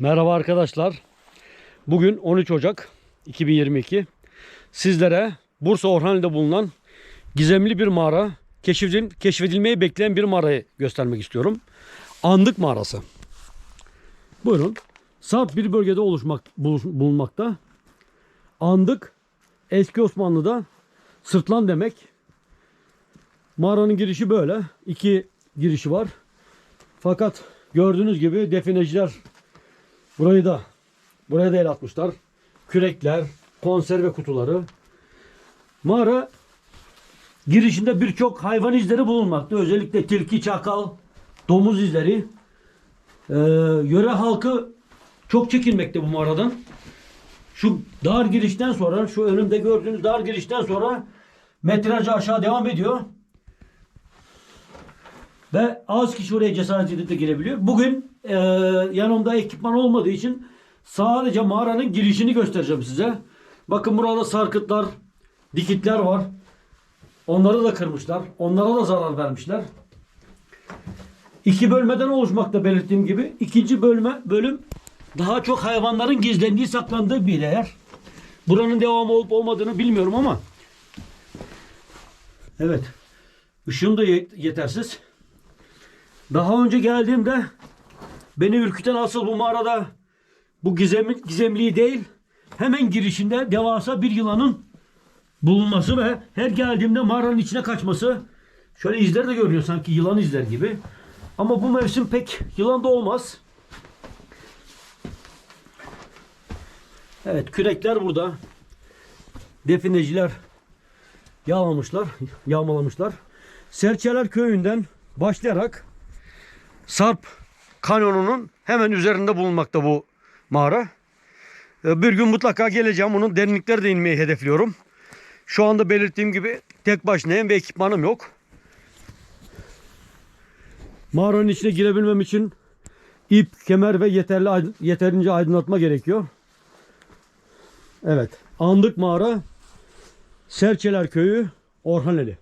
Merhaba arkadaşlar. Bugün 13 Ocak 2022. Sizlere Bursa Orhaneli'de bulunan gizemli bir mağara, keşfedil, keşfedilmeyi bekleyen bir mağarayı göstermek istiyorum. Andık Mağarası. Buyurun. Sarp bir bölgede oluşmak, bulunmakta. Andık eski Osmanlı'da sırtlan demek. Mağaranın girişi böyle. İki girişi var. Fakat gördüğünüz gibi defineciler burayı da buraya da el atmışlar. Kürekler, konserve kutuları. Mağara girişinde birçok hayvan izleri bulunmakta. Özellikle tilki, çakal, domuz izleri. Ee, yöre halkı çok çekinmekte bu mağaradan. Şu dar girişten sonra, şu önümde gördüğünüz dar girişten sonra metrajı aşağı devam ediyor. Ve az kişi oraya cesaret edip de girebiliyor. Bugün e, yanımda ekipman olmadığı için sadece mağaranın girişini göstereceğim size. Bakın burada sarkıtlar, dikitler var. Onları da kırmışlar. Onlara da zarar vermişler. İki bölmeden oluşmakta belirttiğim gibi. ikinci bölme bölüm daha çok hayvanların gizlendiği, saklandığı bir yer. Buranın devamı olup olmadığını bilmiyorum ama. Evet. Işığım da yet- yetersiz. Daha önce geldiğimde beni ürküten asıl bu mağarada bu gizemli, gizemliği değil hemen girişinde devasa bir yılanın bulunması ve her geldiğimde mağaranın içine kaçması. Şöyle izler de görünüyor sanki yılan izler gibi. Ama bu mevsim pek yılan da olmaz. Evet kürekler burada. Defineciler yağlamışlar, yağmalamışlar. Serçeler köyünden başlayarak Sarp Kanyonu'nun hemen üzerinde bulunmakta bu mağara. Ee, Bir gün mutlaka geleceğim. Onun derinliklerine de inmeyi hedefliyorum. Şu anda belirttiğim gibi tek başınayım ve ekipmanım yok. Mağaranın içine girebilmem için ip, kemer ve yeterli yeterince aydınlatma gerekiyor. Evet. Andık mağara Serçeler Köyü Orhaneli.